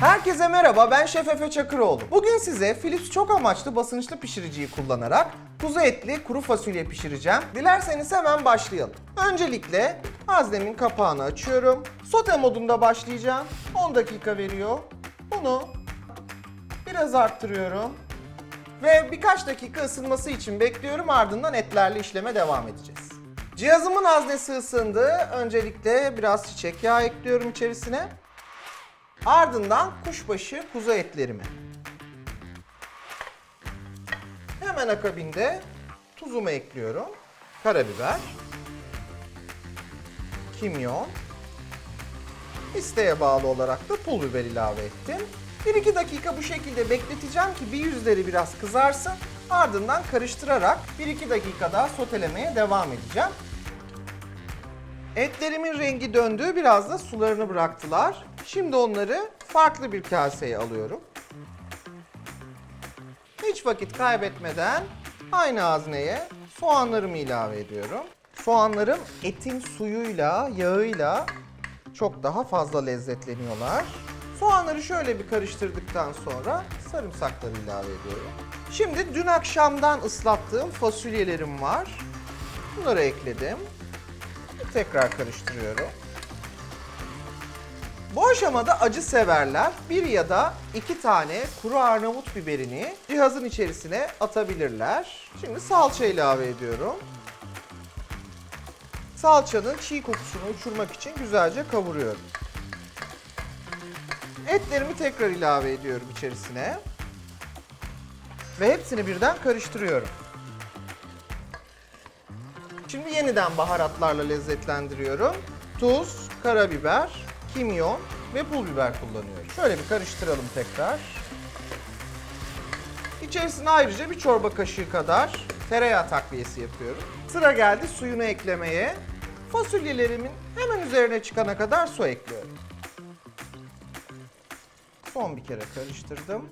Herkese merhaba, ben Şef Efe Çakıroğlu. Bugün size Philips çok amaçlı basınçlı pişiriciyi kullanarak kuzu etli kuru fasulye pişireceğim. Dilerseniz hemen başlayalım. Öncelikle haznemin kapağını açıyorum. Sote modunda başlayacağım. 10 dakika veriyor. Bunu biraz arttırıyorum. Ve birkaç dakika ısınması için bekliyorum ardından etlerle işleme devam edeceğiz. Cihazımın haznesi ısındı. Öncelikle biraz çiçek yağı ekliyorum içerisine. Ardından kuşbaşı kuzu etlerimi. Hemen akabinde tuzumu ekliyorum. Karabiber. Kimyon. İsteğe bağlı olarak da pul biber ilave ettim. 1-2 dakika bu şekilde bekleteceğim ki bir yüzleri biraz kızarsın. Ardından karıştırarak 1-2 dakika daha sotelemeye devam edeceğim. Etlerimin rengi döndü, biraz da sularını bıraktılar. Şimdi onları farklı bir kaseye alıyorum. Hiç vakit kaybetmeden aynı hazneye soğanlarımı ilave ediyorum. Soğanlarım etin suyuyla, yağıyla çok daha fazla lezzetleniyorlar. Soğanları şöyle bir karıştırdıktan sonra sarımsakları ilave ediyorum. Şimdi dün akşamdan ıslattığım fasulyelerim var. Bunları ekledim. Tekrar karıştırıyorum. Bu aşamada acı severler bir ya da iki tane kuru Arnavut biberini cihazın içerisine atabilirler. Şimdi salça ilave ediyorum. Salçanın çiğ kokusunu uçurmak için güzelce kavuruyorum. Etlerimi tekrar ilave ediyorum içerisine. Ve hepsini birden karıştırıyorum. Şimdi yeniden baharatlarla lezzetlendiriyorum. Tuz, karabiber, kimyon ve pul biber kullanıyorum. Şöyle bir karıştıralım tekrar. İçerisine ayrıca bir çorba kaşığı kadar tereyağı takviyesi yapıyorum. Sıra geldi suyunu eklemeye. Fasulyelerimin hemen üzerine çıkana kadar su ekliyorum. Son bir kere karıştırdım.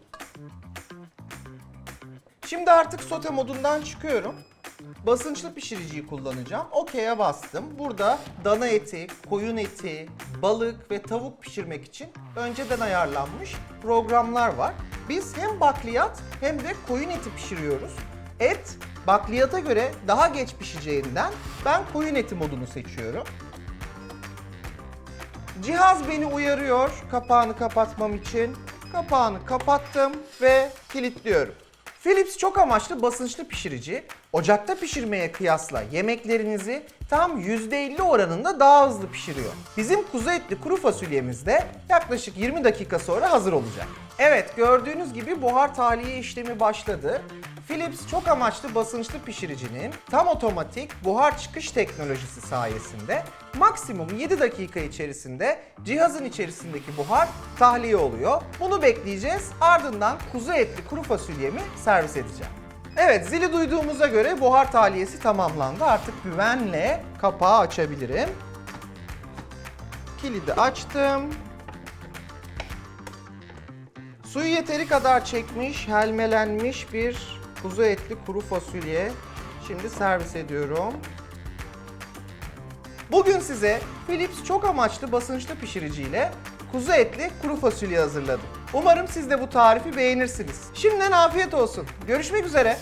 Şimdi artık sote modundan çıkıyorum. Basınçlı pişiriciyi kullanacağım. OK'ye bastım. Burada dana eti, koyun eti, balık ve tavuk pişirmek için önceden ayarlanmış programlar var. Biz hem bakliyat hem de koyun eti pişiriyoruz. Et bakliyata göre daha geç pişeceğinden ben koyun eti modunu seçiyorum. Cihaz beni uyarıyor kapağını kapatmam için. Kapağını kapattım ve kilitliyorum. Philips çok amaçlı basınçlı pişirici. Ocakta pişirmeye kıyasla yemeklerinizi tam %50 oranında daha hızlı pişiriyor. Bizim kuzu etli kuru fasulyemiz de yaklaşık 20 dakika sonra hazır olacak. Evet gördüğünüz gibi buhar tahliye işlemi başladı. Philips çok amaçlı basınçlı pişiricinin tam otomatik buhar çıkış teknolojisi sayesinde maksimum 7 dakika içerisinde cihazın içerisindeki buhar tahliye oluyor. Bunu bekleyeceğiz. Ardından kuzu etli kuru fasulyemi servis edeceğim. Evet zili duyduğumuza göre buhar tahliyesi tamamlandı. Artık güvenle kapağı açabilirim. Kilidi açtım. Suyu yeteri kadar çekmiş, helmelenmiş bir kuzu etli kuru fasulye. Şimdi servis ediyorum. Bugün size Philips çok amaçlı basınçlı pişiriciyle kuzu etli kuru fasulye hazırladım. Umarım siz de bu tarifi beğenirsiniz. Şimdiden afiyet olsun. Görüşmek üzere.